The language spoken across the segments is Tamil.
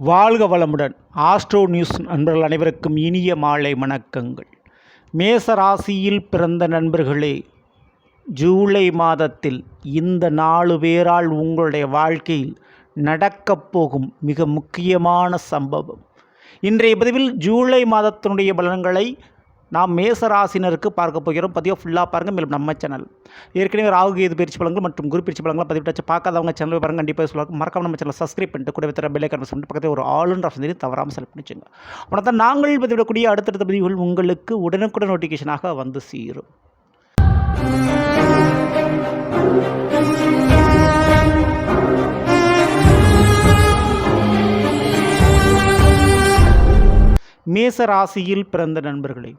வாழ்க வளமுடன். ஆஸ்ட்ரோ நியூஸ் நண்பர்கள் அனைவருக்கும் இனிய மாலை வணக்கங்கள். மேச ராசியில் பிறந்த நண்பர்களே ஜூலை மாதத்தில் இந்த நாலு பேரால் உங்களுடைய வாழ்க்கையில் நடக்கப் போகும் மிக முக்கியமான சம்பவம். இன்றைய பதிவில் ஜூலை மாதத்தினுடைய பலன்களை நாம் மேச ராசினருக்கு பார்க்க போகிறோம். பதிவாக ஃபுல்லாக பாருங்கள் மேலும் நம்ம சேனல் ஏற்கனவே ராகு கீது பயிற்சி பலங்கள் மற்றும் குரு பயிற்சி பலன்களை பதிவிட்டாச்சு பார்க்காதவங்க சேனல் பாருங்கள் கண்டிப்பாக சொல்லுவாங்க. மறக்காம நம்ம சேனல் சப்ஸ்கிரைப் பண்ணிட்டு கூட தர பெல்லை சொல்லிட்டு பக்கத்தில் ஒரு ஆளுன்ற ஆப்ஷன் தவறாமல் செலக்ட் பண்ணிச்சுங்க அப்படின்னா தான் நாங்கள் பதிவிடக்கூடிய அடுத்தடுத்த பதிவுகள் உங்களுக்கு உடனுக்குடன் நோட்டிஃபிகேஷனாக வந்து சீரும். மேச ராசியில் பிறந்த நண்பர்களே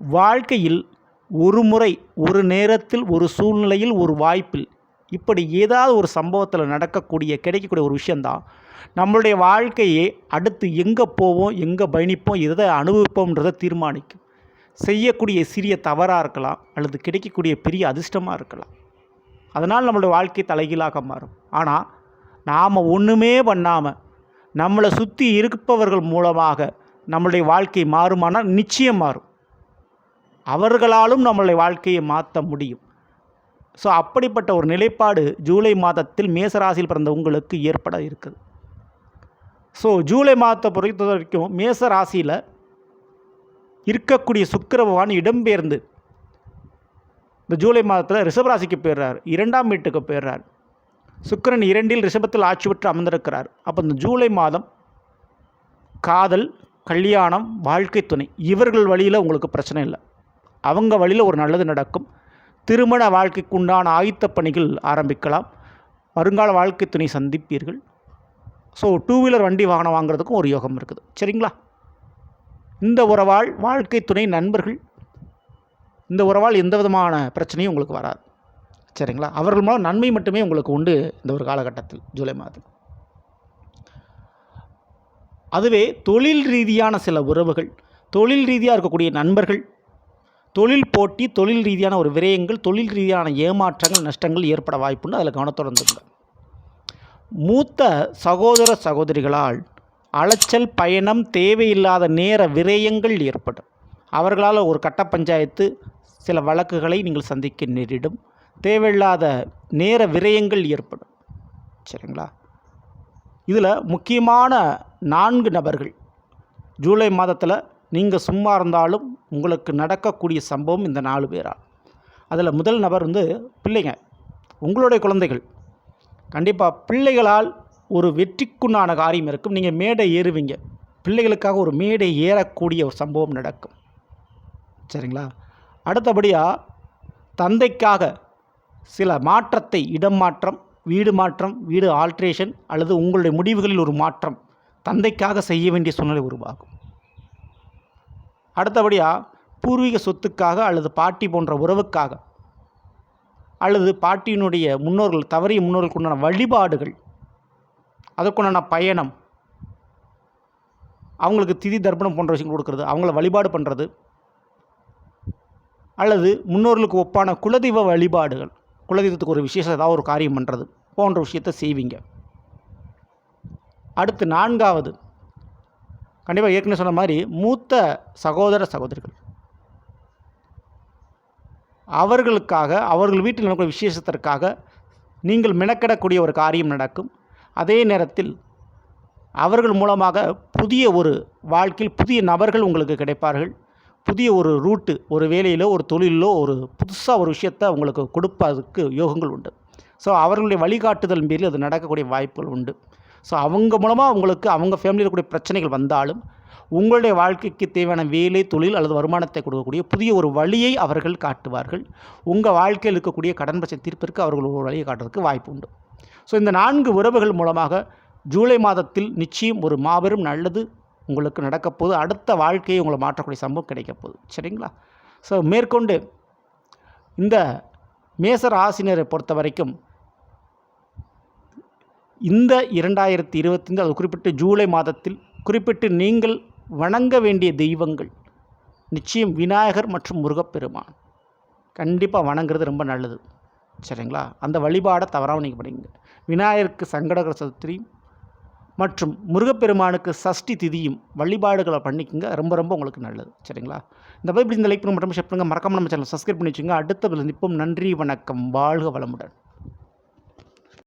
வாழ்க்கையில் ஒரு முறை ஒரு நேரத்தில் ஒரு சூழ்நிலையில் ஒரு வாய்ப்பில் இப்படி ஏதாவது ஒரு சம்பவத்தில் நடக்கக்கூடிய கிடைக்கக்கூடிய ஒரு விஷயந்தான் நம்மளுடைய வாழ்க்கையை அடுத்து எங்கே போவோம் எங்கே பயணிப்போம் எதை அனுபவிப்போம்ன்றதை தீர்மானிக்கும். செய்யக்கூடிய சிறிய தவறாக இருக்கலாம் அல்லது கிடைக்கக்கூடிய பெரிய அதிர்ஷ்டமாக இருக்கலாம். அதனால் நம்மளுடைய வாழ்க்கை தலைகீழாக மாறும். ஆனால் நாம் ஒன்றுமே பண்ணாமல் நம்மளை சுற்றி இருப்பவர்கள் மூலமாக நம்மளுடைய வாழ்க்கை மாறுமானால் நிச்சயம் மாறும். அவர்களாலும் நம்மளுடைய வாழ்க்கையை மாற்ற முடியும். ஸோ அப்படிப்பட்ட ஒரு நிலைப்பாடு ஜூலை மாதத்தில் மேசராசியில் பிறந்த உங்களுக்கு ஏற்பட இருக்குது. ஸோ ஜூலை மாதத்தை பொறுத்த வரைக்கும் மேச ராசியில் இருக்கக்கூடிய சுக்கரவான் இடம்பெயர்ந்து இந்த ஜூலை மாதத்தில் ரிஷபராசிக்கு போயிடுறார். இரண்டாம் வீட்டுக்கு போயிடுறார். சுக்கரன் இரண்டில் ரிஷபத்தில் ஆட்சி பெற்று அமர்ந்திருக்கிறார். அப்போ இந்த ஜூலை மாதம் காதல் கல்யாணம் வாழ்க்கை துணை இவர்கள் வழியில் உங்களுக்கு பிரச்சனை இல்லை. அவங்க வழியில் ஒரு நல்லது நடக்கும். திருமண வாழ்க்கைக்கு உண்டான ஆயுத்த பணிகள் ஆரம்பிக்கலாம். வருங்கால வாழ்க்கை துணை சந்திப்பீர்கள். ஸோ டூ வீலர் வண்டி வாகனம் வாங்குறதுக்கும் ஒரு யோகம் இருக்குது. சரிங்களா? இந்த உறவால் வாழ்க்கை துணை நண்பர்கள் இந்த உறவால் எந்த விதமான பிரச்சனையும் உங்களுக்கு வராது. சரிங்களா? அவர்கள் மூலம் நன்மை மட்டுமே உங்களுக்கு உண்டு இந்த ஒரு காலகட்டத்தில் ஜூலை மாதம். அதுவே தொழில் ரீதியான சில உறவுகள் தொழில் ரீதியாக இருக்கக்கூடிய நண்பர்கள் தொழில் போட்டி தொழில் ரீதியான ஒரு விரயங்கள் தொழில் ரீதியான ஏமாற்றங்கள் நஷ்டங்கள் ஏற்பட வாய்ப்புண்டு. அதில் கவனத்தோடு இருந்துங்க மூத்த சகோதர சகோதரிகளால் அலைச்சல் பயணம் தேவையில்லாத நேர விரயங்கள் ஏற்படும். அவர்களால் ஒரு கட்ட பஞ்சாயத்து சில வழக்குகளை நீங்கள் சந்திக்க நேரிடும். தேவையில்லாத நேர விரயங்கள் ஏற்படும். சரிங்களா? இதில் முக்கியமான நான்கு நபர்கள். ஜூலை மாதத்தில் நீங்கள் சும்மா இருந்தாலும் உங்களுக்கு நடக்கக்கூடிய சம்பவம் இந்த நாலு பேரா? அதில் முதல் நபர் வந்து பிள்ளைங்க உங்களுடைய குழந்தைகள். கண்டிப்பாக பிள்ளைகளால் ஒரு வெற்றிக்குண்டான காரியம் இருக்கும். நீங்கள் மேடை ஏறுவீங்க. பிள்ளைகளுக்காக ஒரு மேடை ஏறக்கூடிய ஒரு சம்பவம் நடக்கும். சரிங்களா? அடுத்தபடியாக தந்தைக்காக சில மாற்றத்தை இடம் மாற்றம் வீடு மாற்றம் வீடு ஆல்ட்ரேஷன் அல்லது உங்களுடைய முடிவுகளில் ஒரு மாற்றம் தந்தைக்காக செய்ய வேண்டிய சூழ்நிலை உருவாகும். அடுத்தபடியாக பூர்வீக சொத்துக்காக அல்லது பாட்டி போன்ற உறவுக்காக அல்லது பாட்டியினுடைய முன்னோர்கள் தவறிய முன்னோர்களுக்கு உண்டான வழிபாடுகள் அதற்குண்டான பயணம் அவங்களுக்கு திதி தர்ப்பணம் போன்ற விஷயங்கள் கொடுக்கறது அவங்கள வழிபாடு பண்ணுறது அல்லது முன்னோர்களுக்கு ஒப்பான குலதெய்வ வழிபாடுகள் குலதெய்வத்துக்கு ஒரு விசேஷம் ஏதாவது ஒரு காரியம் பண்ணுறது போன்ற விஷயத்தை செய்வீங்க. அடுத்து நான்காவது கண்டிப்பாக ஏற்கனவே சொன்ன மாதிரி மூத்த சகோதர சகோதரிகள். அவர்களுக்காக அவர்கள் வீட்டில் நடக்கிற விசேஷத்திற்காக நீங்கள் மெனக்கிடக்கூடிய ஒரு காரியம் நடக்கும். அதே நேரத்தில் அவர்கள் மூலமாக புதிய ஒரு வாழ்க்கையில் புதிய நபர்கள் உங்களுக்கு கிடைப்பார்கள். புதிய ஒரு ரூட்டு ஒரு வேலையிலோ ஒரு தொழிலோ ஒரு புதுசாக ஒரு விஷயத்தை உங்களுக்கு கொடுப்பதற்கு யோகங்கள் உண்டு. ஸோ அவர்களுடைய வழிகாட்டுதல் மீறி அது நடக்கக்கூடிய வாய்ப்புகள் உண்டு. ஸோ அவங்க மூலமாக அவங்களுக்கு அவங்க ஃபேமிலியில் இருக்கக்கூடிய பிரச்சனைகள் வந்தாலும் உங்களுடைய வாழ்க்கைக்கு தேவையான வேலை தொழில் அல்லது வருமானத்தை கொடுக்கக்கூடிய புதிய ஒரு வழியை அவர்கள் காட்டுவார்கள். உங்கள் வாழ்க்கையில் இருக்கக்கூடிய கடன் பிரச்சனை தீர்ப்பிற்கு அவர்கள் ஒரு வழியை காட்டுறதுக்கு வாய்ப்பு உண்டு. ஸோ இந்த நான்கு உறவுகள் மூலமாக ஜூலை மாதத்தில் நிச்சயம் ஒரு மாபெரும் நல்லது உங்களுக்கு நடக்கப்போகுது அடுத்த வாழ்க்கையை உங்களை மாற்றக்கூடிய சம்பவம் கிடைக்கப் போகுது. சரிங்களா? ஸோ மேற்கொண்டு இந்த மேச ராசினரை பொறுத்த வரைக்கும் இந்த இரண்டாயிரத்தி இருபத்தைந்து அது குறிப்பிட்டு ஜூலை மாதத்தில் குறிப்பிட்டு நீங்கள் வணங்க வேண்டிய தெய்வங்கள் நிச்சயம் விநாயகர் மற்றும் முருகப்பெருமான். கண்டிப்பாக வணங்குறது ரொம்ப நல்லது. சரிங்களா? அந்த வழிபாடை தவறாமல் நீங்கள் படிங்க விநாயகருக்கு சங்கடகர சதுர்த்தி மற்றும் முருகப்பெருமானுக்கு சஷ்டி திதியும் வழிபாடுகளை பண்ணிக்கோங்க. ரொம்ப ரொம்ப உங்களுக்கு நல்லது. சரிங்களா? இந்த பைபிள் இந்த லைக் பண்ணி மட்டும் ஷேர் பண்ணுங்கள் மறக்காமல் நம்ம சேனல் சப்ஸ்கிரைப் பண்ணி வச்சுங்க அடுத்த இப்போ நன்றி வணக்கம். வாழ்க வளமுடன்.